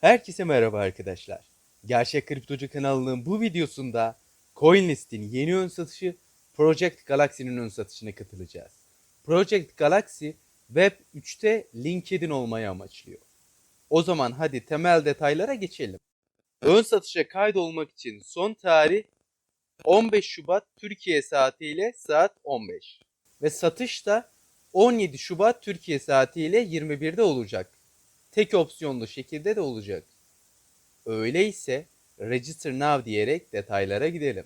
Herkese merhaba arkadaşlar. Gerçek Kriptocu kanalının bu videosunda CoinList'in yeni ön satışı Project Galaxy'nin ön satışına katılacağız. Project Galaxy Web 3'te LinkedIn olmayı amaçlıyor. O zaman hadi temel detaylara geçelim. Ön satışa kaydolmak için son tarih 15 Şubat Türkiye saatiyle saat 15. Ve satış da 17 Şubat Türkiye saatiyle 21'de olacak tek opsiyonlu şekilde de olacak. Öyleyse Register Now diyerek detaylara gidelim.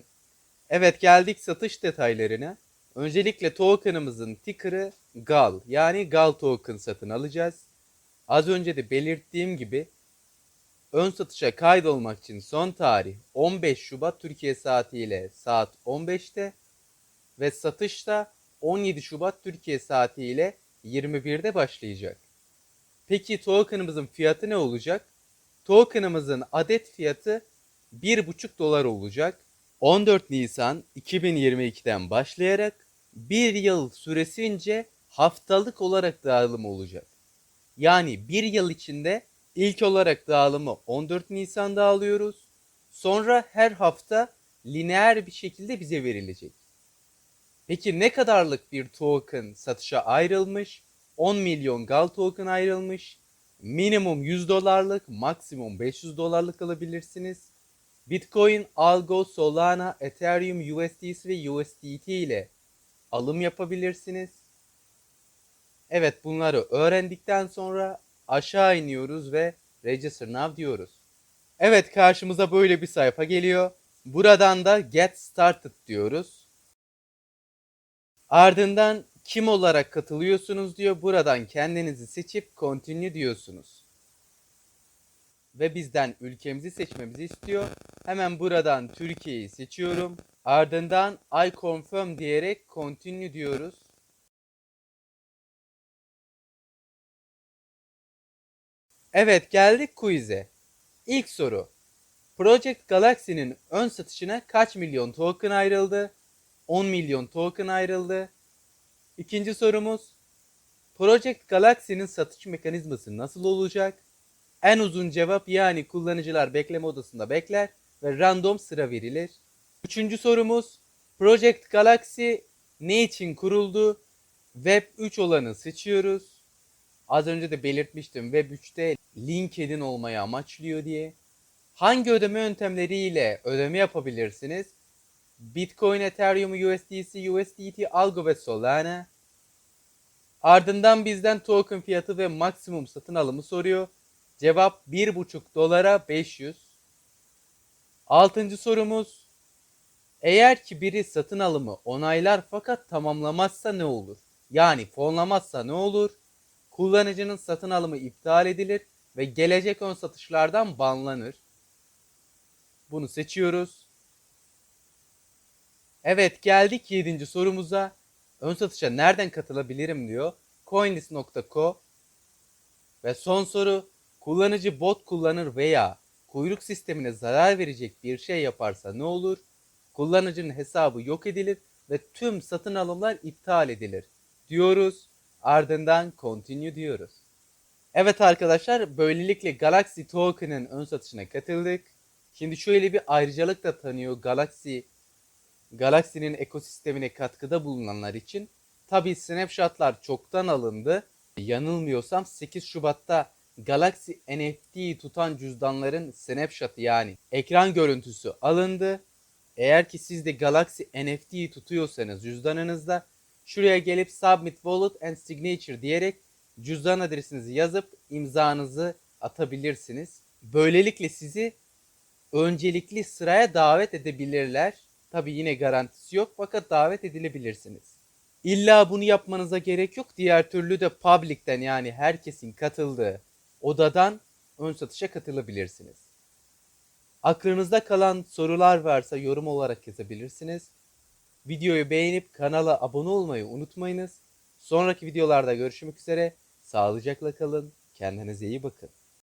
Evet geldik satış detaylarına. Öncelikle token'ımızın ticker'ı GAL yani GAL token satın alacağız. Az önce de belirttiğim gibi ön satışa kaydolmak için son tarih 15 Şubat Türkiye saatiyle saat 15'te ve satış da 17 Şubat Türkiye saatiyle 21'de başlayacak. Peki token'ımızın fiyatı ne olacak? Token'ımızın adet fiyatı 1,5 dolar olacak. 14 Nisan 2022'den başlayarak bir yıl süresince haftalık olarak dağılım olacak. Yani bir yıl içinde ilk olarak dağılımı 14 Nisan'da alıyoruz. Sonra her hafta lineer bir şekilde bize verilecek. Peki ne kadarlık bir token satışa ayrılmış? 10 milyon GAL token ayrılmış. Minimum 100 dolarlık, maksimum 500 dolarlık alabilirsiniz. Bitcoin, Algo, Solana, Ethereum, USDC ve USDT ile alım yapabilirsiniz. Evet bunları öğrendikten sonra aşağı iniyoruz ve Register Now diyoruz. Evet karşımıza böyle bir sayfa geliyor. Buradan da Get Started diyoruz. Ardından kim olarak katılıyorsunuz diyor. Buradan kendinizi seçip continue diyorsunuz. Ve bizden ülkemizi seçmemizi istiyor. Hemen buradan Türkiye'yi seçiyorum. Ardından I confirm diyerek continue diyoruz. Evet geldik quiz'e. İlk soru. Project Galaxy'nin ön satışına kaç milyon token ayrıldı? 10 milyon token ayrıldı. İkinci sorumuz. Project Galaxy'nin satış mekanizması nasıl olacak? En uzun cevap yani kullanıcılar bekleme odasında bekler ve random sıra verilir. Üçüncü sorumuz. Project Galaxy ne için kuruldu? Web 3 olanı seçiyoruz. Az önce de belirtmiştim Web 3'te LinkedIn olmayı amaçlıyor diye. Hangi ödeme yöntemleriyle ödeme yapabilirsiniz? Bitcoin, Ethereum, USDC, USDT, Algo ve Solana. Ardından bizden token fiyatı ve maksimum satın alımı soruyor. Cevap 1,5 dolara 500. Altıncı sorumuz. Eğer ki biri satın alımı onaylar fakat tamamlamazsa ne olur? Yani fonlamazsa ne olur? Kullanıcının satın alımı iptal edilir ve gelecek ön satışlardan banlanır. Bunu seçiyoruz. Evet geldik 7. sorumuza. Ön satışa nereden katılabilirim diyor. Coinlist.co Ve son soru kullanıcı bot kullanır veya kuyruk sistemine zarar verecek bir şey yaparsa ne olur? Kullanıcının hesabı yok edilir ve tüm satın alımlar iptal edilir diyoruz. Ardından continue diyoruz. Evet arkadaşlar böylelikle Galaxy Token'ın ön satışına katıldık. Şimdi şöyle bir ayrıcalık da tanıyor Galaxy Galaxy'nin ekosistemine katkıda bulunanlar için. Tabi snapshotlar çoktan alındı. Yanılmıyorsam 8 Şubat'ta Galaxy NFT tutan cüzdanların snapshot'ı yani ekran görüntüsü alındı. Eğer ki siz de Galaxy NFT tutuyorsanız cüzdanınızda şuraya gelip Submit Wallet and Signature diyerek cüzdan adresinizi yazıp imzanızı atabilirsiniz. Böylelikle sizi öncelikli sıraya davet edebilirler. Tabi yine garantisi yok fakat davet edilebilirsiniz. İlla bunu yapmanıza gerek yok. Diğer türlü de public'ten yani herkesin katıldığı odadan ön satışa katılabilirsiniz. Aklınızda kalan sorular varsa yorum olarak yazabilirsiniz. Videoyu beğenip kanala abone olmayı unutmayınız. Sonraki videolarda görüşmek üzere. Sağlıcakla kalın. Kendinize iyi bakın.